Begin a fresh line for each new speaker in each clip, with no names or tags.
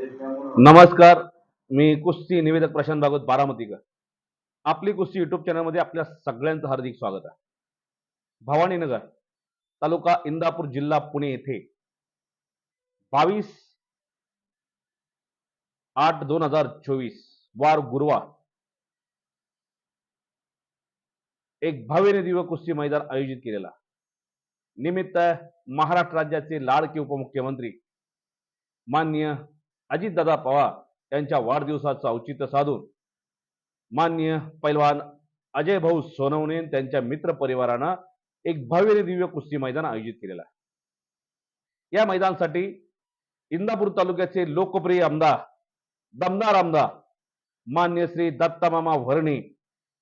नमस्कार. मी कुस्ती निवेदक प्रशांत भागवत बारामतीकर. आपली कुस्ती युट्यूब चॅनलमध्ये आपल्या सगळ्यांचं हार्दिक स्वागत आहे. भवानीनगर तालुका इंदापूर जिल्हा पुणे येथे बावीस आठ दोन हजार चोवीस वार गुरुवार एक भव्य दिव्य कुस्ती मैदान आयोजित केलेला. निमित्त महाराष्ट्र राज्याचे लाडके उपमुख्यमंत्री मान्य अजितदादा पवार यांच्या वाढदिवसाचं औचित्य साधून मान्य पैलवान अजय भाऊ सोनवणे त्यांच्या मित्र परिवारानं एक भव्य दिव्य कुस्ती मैदान आयोजित केलेलं आहे. या मैदानासाठी इंदापूर तालुक्याचे लोकप्रिय आमदार दमदार आमदार मान्य श्री दत्तामामा भरणे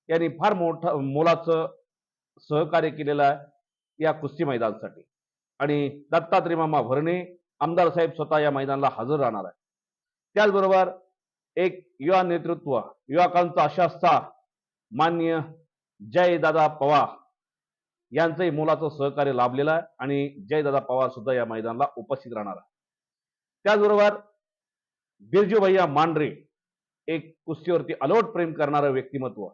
यांनी फार मोठं मोलाचं सहकार्य केलेलं आहे या कुस्ती मैदानासाठी. आणि दत्तात्रेमामा भरणे आमदार साहेब स्वतः या मैदानाला हजर राहणार आहे त्याचबरोबर एक युवा नेतृत्व युवकांचा आशास्ता मान्य जयदादा पवार यांचंही मोलाचं सहकार्य लाभलेलं आहे आणि जयदादा पवार सुद्धा या मैदानाला उपस्थित राहणार आहे त्याचबरोबर बिरजू भैया मांढरे एक कुस्तीवरती अलोट प्रेम करणारं व्यक्तिमत्व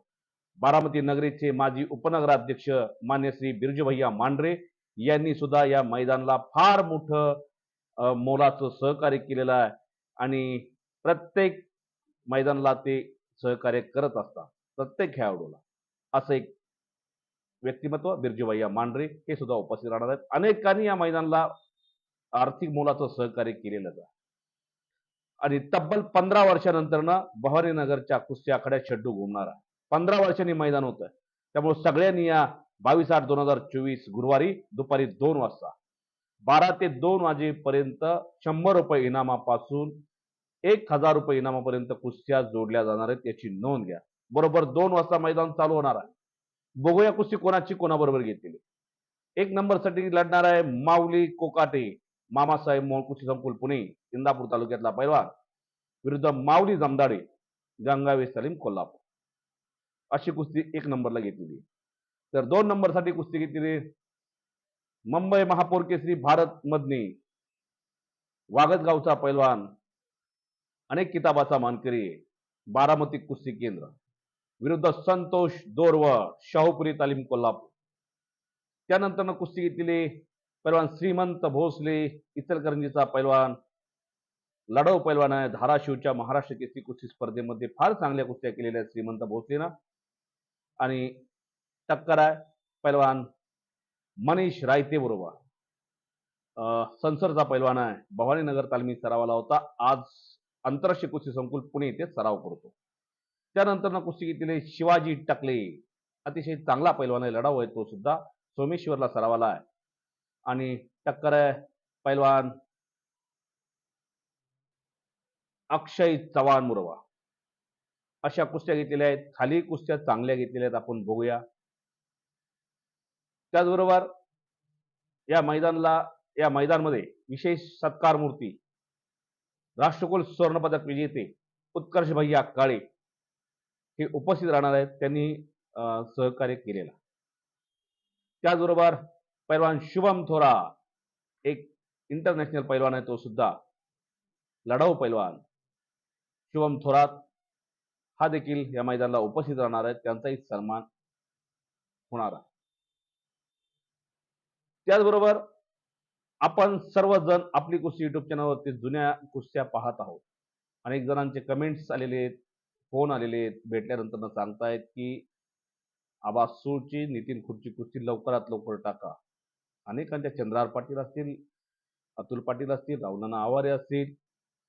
बारामती नगरीचे माजी उपनगराध्यक्ष मान्य श्री बिरजू भैया मांढरे यांनी सुद्धा या मैदानाला फार मोठं मोलाचं सहकार्य केलेलं आहे. आणि प्रत्येक मैदानाला ते सहकार्य करत असतात. प्रत्येक खेळाडूला. असं एक व्यक्तिमत्व बिरजू भैया मांढरे हे सुद्धा उपस्थित राहणार आहेत. अनेकांनी या मैदानाला आर्थिक मोलाचं सहकार्य केलेलं आहे. आणि तब्बल पंधरा वर्षानंतरनं भवानीनगरच्या कुस्ती आखाड्यात शेड्डू घुमणार आहे. पंधरा वर्षांनी मैदान होतं त्यामुळे सगळ्यांनी या बावीस आठ दोन हजार चोवीस गुरुवारी दुपारी दोन वाजता बारा ते दोन वाजेपर्यंत शंभर रुपये इनामापासून एक हजार रुपये इनामापर्यंत कुस्त्या जोडल्या जाणार आहेत याची नोंद घ्या. बरोबर दोन वाजता मैदान चालू होणार आहे. बघूया कुस्ती कोणाची कोणाबरोबर घेतलेली एक नंबरसाठी लढणार आहे माऊली कोकाटे. मामासाहेब मोळ कुस्ती संकुल पुणे इंदापूर तालुक्यातला पैलवान. विरुद्ध माऊली जमदाडे गंगावे सलीम कोल्हापूर. अशी कुस्ती एक नंबरला घेतलेली तर दोन नंबरसाठी कुस्ती घेतलेली मुंबई महापौर केसरी भारत मधनी वागतगावचा पैलवान अनेक किताबाचा मानकरी बारामती कुस्ती केंद्र विरुद्ध संतोष दोरवळ शाहूपुरी तालीम कोल्हापूर. त्यानंतर कुस्ती घेतलेली पैलवान श्रीमंत भोसले इचलकरंजीचा पैलवान लढव पैलवान आहे धाराशिवच्या महाराष्ट्र केसरी कुस्ती स्पर्धेमध्ये फार चांगल्या कुस्त्या केलेल्या आहेत श्रीमंत भोसलेनं. आणि टक्कर आहे पैलवान मनीष रायते बरोबर. अं, संसरचा पैलवान आहे. भवानीनगर तालमी सरावाला होता. आज आंतरराष्ट्रीय कुस्ती संकुल पुणे येथे सराव करतो. त्यानंतर कुस्ती घेतलेले शिवाजी टकले. अतिशय चांगला पैलवान आहे. लढाव आहे तो सुद्धा. सोमेश्वरला सरावाला आहे. आणि टक्कर आहे पैलवान अक्षय चव्हाण मुरवा अशा कुस्त्या घेतलेल्या आहेत. खाली कुस्त्या चांगल्या घेतलेल्या आहेत. आपण बघूया. त्याचबरोबर या मैदानाला या मैदानमध्ये विशेष सत्कार मूर्ती राष्ट्रकुल सुवर्णपदक विजेते उत्कर्ष भैया काळे हे उपस्थित राहणार आहेत. त्यांनी अं, सहकार्य केलेला त्याचबरोबर पैलवान शुभम थोरा एक इंटरनॅशनल पैलवान आहे तो सुद्धा लढाऊ पैलवान. शुभम थोरात हा देखील या मैदानाला उपस्थित राहणार आहे त्यांचाही सन्मान होणार आहे. त्याचबरोबर आपण सर्वजण आपली कुस्ती युट्यूब चॅनलवरती जुन्या कुस्त्या पाहत आहोत. अनेक जणांचे कमेंट्स आलेले आहेत फोन आलेले आहेत. भेटल्यानंतर सांगतायत की आबा सूळची नितीन खुर्ची कुस्ती लवकरात लवकर टाका. अनेकांच्या चंद्रार पाटील असतील अतुल पाटील असतील रावणाना आवारे असतील.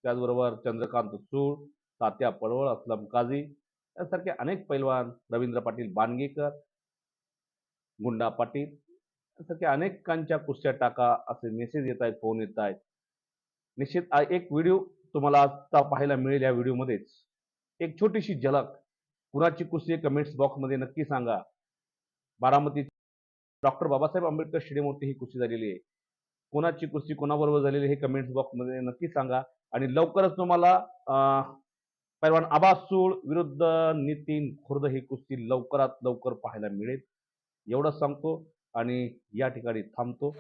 त्याचबरोबर चंद्रकांत सूळ तात्या पडवळ असलम काझी यासारखे अनेक पैलवान रवींद्र पाटील बानगेकर गुंडा पाटील यासारख्या अनेकांच्या कुस्त्या टाका असे मेसेज येत आहेत फोन येत आहेत. निश्चित एक व्हिडिओ तुम्हाला आता पाहायला मिळेल या व्हिडिओमध्येच एक छोटीशी झलक. कुणाची कुस्ती कमेंट्स बॉक्समध्ये नक्की सांगा. बारामती डॉक्टर बाबासाहेब आंबेडकर स्टेडियमवरती ही कुस्ती झालेली आहे. कोणाची कुस्ती कोणाबरोबर झालेली हे कमेंट्स बॉक्समध्ये नक्की सांगा. आणि लवकरच तुम्हाला पैलवान आबास सूळ विरुद्ध नितीन खुर्द ही कुस्ती लवकरात लवकर पाहायला मिळेल. एवढंच सांगतो. आणि या ठिकाणी थांबतो.